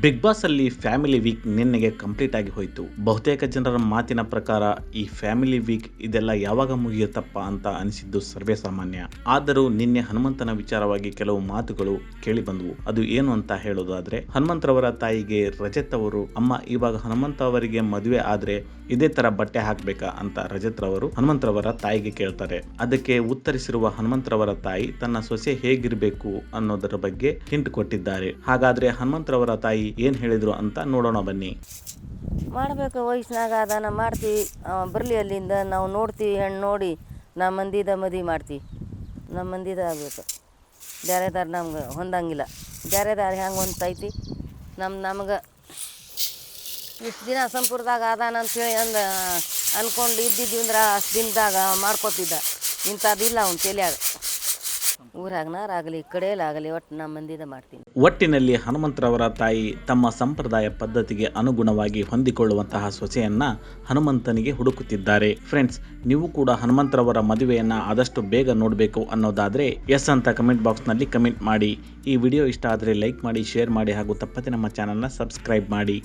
Big Boss ಅಲ್ಲಿ family week ನಿನ್ನೆಗೆ complete ಆಗಿ ಹೋಯಿತು. ಬಹುತೇಕ ಜನರ ಮಾತಿನ ಪ್ರಕಾರ ಈ ಫ್ಯಾಮಿಲಿ ವೀಕ್ ಇದೆಲ್ಲ ಯಾವಾಗ ಮುಗಿಯುತ್ತಪ್ಪ ಅಂತ ಅನಿಸಿದ್ದು ಸರ್ವೇ ಸಾಮಾನ್ಯ. ಆದರೂ ನಿನ್ನೆ ಹನುಮಂತನ ವಿಚಾರವಾಗಿ ಕೆಲವು ಮಾತುಗಳು ಕೇಳಿ ಬಂದವು. ಅದು ಏನು ಅಂತ ಹೇಳೋದಾದ್ರೆ, ಹನುಮಂತರವರ ತಾಯಿಗೆ ರಜತ್ ಅವರು, ಅಮ್ಮ, ಇವಾಗ ಹನುಮಂತ ಅವರಿಗೆ ಮದುವೆ ಆದ್ರೆ ಇದೇ ತರ ಬಟ್ಟೆ ಹಾಕ್ಬೇಕಾ? ಅಂತ ರಜತ್ ರವರು ಹನುಮಂತರವರ ತಾಯಿಗೆ ಕೇಳ್ತಾರೆ. ಅದಕ್ಕೆ ಉತ್ತರಿಸಿರುವ ಹನುಮಂತರವರ ತಾಯಿ, ತನ್ನ ಸೊಸೆ ಹೇಗಿರ್ಬೇಕು ಅನ್ನೋದರ ಬಗ್ಗೆ ಹಿಂಟ್ ಕೊಟ್ಟಿದ್ದಾರೆ. ಹಾಗಾದ್ರೆ ಹನುಮಂತರವರ ತಾಯಿ ಏನ್ ಹೇಳಿದ್ರು ಅಂತ ನೋಡೋಣ ಬನ್ನಿ. ಮಾಡಬೇಕು, ವಯಸ್ಸಿನಾಗ ಅದಾನ ಮಾಡ್ತೀವಿ ಅವ ಬರಲಿ ಅಲ್ಲಿಂದ, ನಾವು ನೋಡ್ತೀವಿ ಹೆಣ್ಣು ನೋಡಿ ನಮ್ಮ ಮಂದಿದ ಮದಿ ಮಾಡ್ತೀವಿ ನಮ್ಮ ಮಂದಿದ ಆಗಬೇಕು. ಬೇರೆದಾರ ನಮ್ಗೆ ಹೊಂದಂಗಿಲ್ಲ. ಬೇರೆದಾರ ಹೆಂಗೆ ಹೊಂದ್ತೈತಿ? ನಮ್ಮ ನಮ್ಗೆ ಇಷ್ಟು ದಿನ ಸಂಪೂರ್ದಾಗ ಅದಾನ ಅಂತೇಳಿ ಅಂದ ಅಂದ್ಕೊಂಡು ಇದ್ದಿದ್ದೀವಿ ಅಂದ್ರೆ ಅಷ್ಟು ದಿನದಾಗ ಮಾಡ್ಕೊತಿದ್ದ. ಇಂಥದ್ದಿಲ್ಲ ಅವ್ನು ತಲೆಯಾಗ. ಕಡೆಯಲ್ಲಾಗಲಿ ಒಟ್ಟು ನಮ್ಮ ಮಂದಿದ ಮಾಡ್ತೀನಿ. ಒಟ್ಟಿನಲ್ಲಿ ಹನುಮಂತರವರ ತಾಯಿ ತಮ್ಮ ಸಂಪ್ರದಾಯ ಪದ್ಧತಿಗೆ ಅನುಗುಣವಾಗಿ ಹೊಂದಿಕೊಳ್ಳುವಂತಹ ಸೊಸೆಯನ್ನ ಹನುಮಂತನಿಗೆ ಹುಡುಕುತ್ತಿದ್ದಾರೆ. ಫ್ರೆಂಡ್ಸ್ ನೀವು ಕೂಡ ಹನುಮಂತರವರ ಮದುವೆಯನ್ನ ಆದಷ್ಟು ಬೇಗ ನೋಡಬೇಕು ಅನ್ನೋದಾದ್ರೆ ಎಸ್ ಅಂತ ಕಮೆಂಟ್ ಬಾಕ್ಸ್ನಲ್ಲಿ ಕಮೆಂಟ್ ಮಾಡಿ. ಈ ವಿಡಿಯೋ ಇಷ್ಟ ಆದರೆ ಲೈಕ್ ಮಾಡಿ ಶೇರ್ ಮಾಡಿ ಹಾಗೂ ತಪ್ಪದೆ ನಮ್ಮ ಚಾನಲ್ನ ಸಬ್ಸ್ಕ್ರೈಬ್ ಮಾಡಿ.